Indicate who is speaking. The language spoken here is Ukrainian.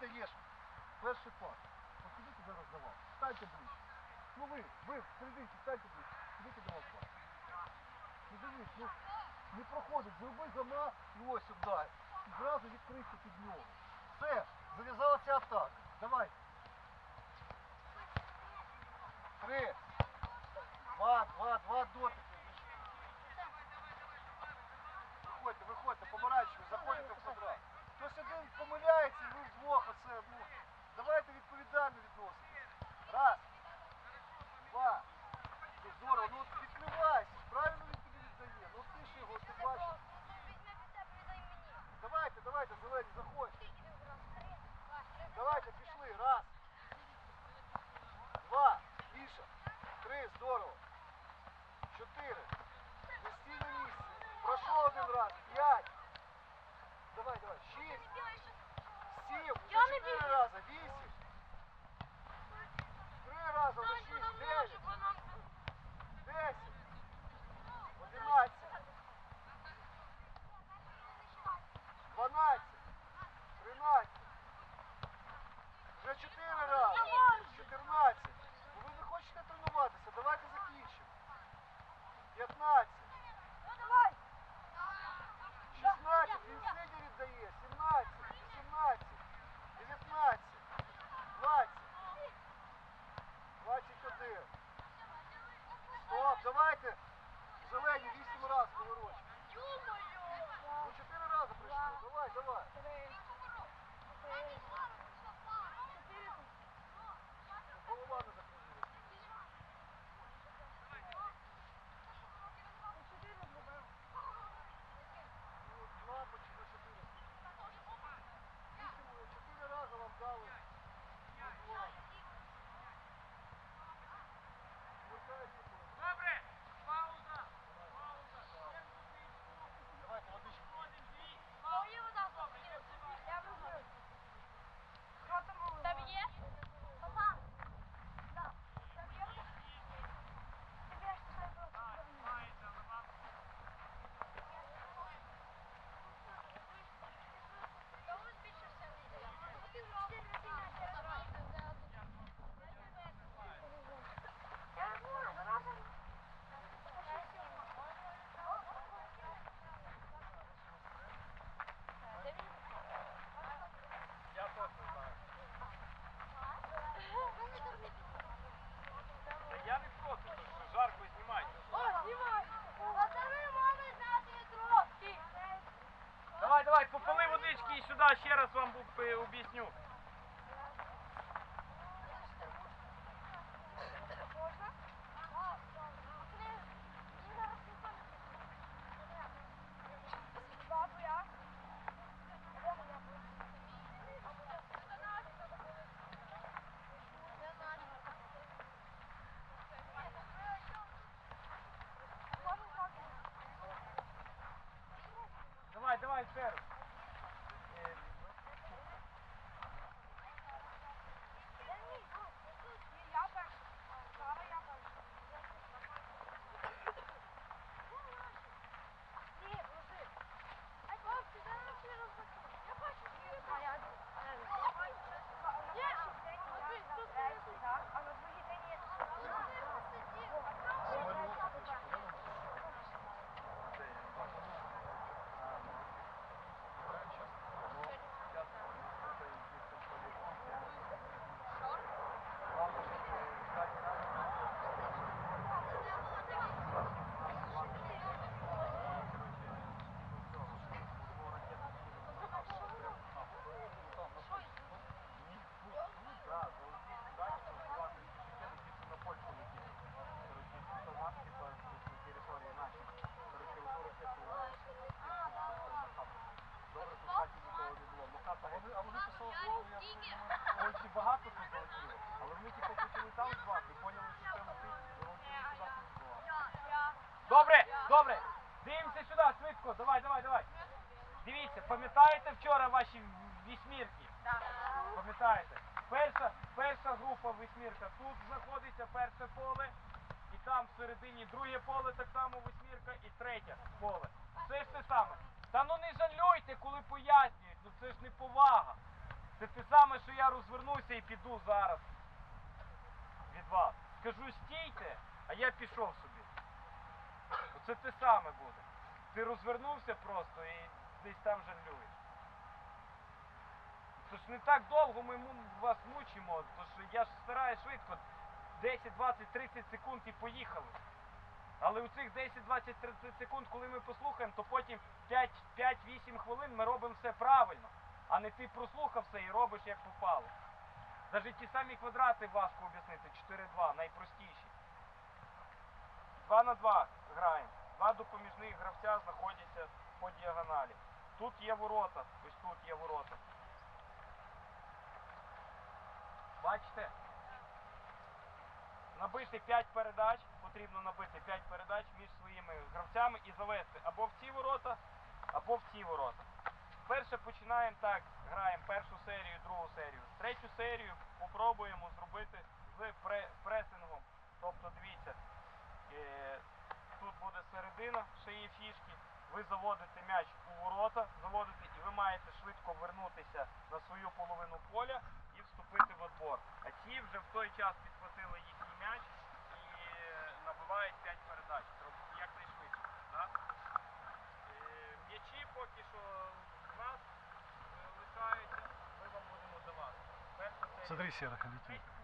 Speaker 1: ти даєш перший пас. От зараз до вас. Встаньте Станьте ближче. Ну ви, ви, серединці, встаньте ближче. Куди до вас пас? Ну дивіться, ну не проходить, зроби зама ось сюди. Зразу відкрийся під нього. Все, зав'язалася атака. Давай. 8 разів поворочимо. Ну четыре раза пришли. Давай, давай.
Speaker 2: Пам'ятаєте вчора ваші вісьмірки? Пам'ятаєте? Перша, перша група вісьмірка. Тут знаходиться перше поле, і там всередині друге поле, так само восьмірка, і третє поле. Все ж те саме. Та ну не жалюйте, коли пояснюють, ну це ж не повага. Це те саме, що я розвернуся і піду зараз від вас. Скажу стійте, а я пішов собі. Оце те саме буде. Ти розвернувся просто і десь там жонглюєш. Тож не так довго ми вас мучимо, тож я ж стараюсь швидко. 10, 20, 30 секунд і поїхали. Але у цих 10, 20, 30 секунд, коли ми послухаємо, то потім 5, 5-8 хвилин ми робимо все правильно. А не ти прослухав все і робиш як попало. Навіть ті самі квадрати важко об'яснити. 4-2, найпростіші. 2 на 2 граємо. Два допоміжних гравця знаходяться по діагоналі. Тут є ворота, ось тут є ворота. Бачите? Набити 5 передач, потрібно набити 5 передач між своїми гравцями і завести або в ці ворота, або в ці ворота. Перше починаємо так, граємо першу серію, другу серію. Третю серію попробуємо зробити з пресингом. Тобто дивіться, е, тут буде середина, є фішки. Ви заводите м'яч у ворота, заводите, і ви маєте швидко вернутися на свою половину поля і вступити в отбор. А ці вже в той час підхватили їхній м'яч і е, набивають 5 передач. Якнайшвидше. Да? Е, М'ячі поки що в нас е, лишаються, ми вам будемо давати.
Speaker 1: Смотри, Серых летит.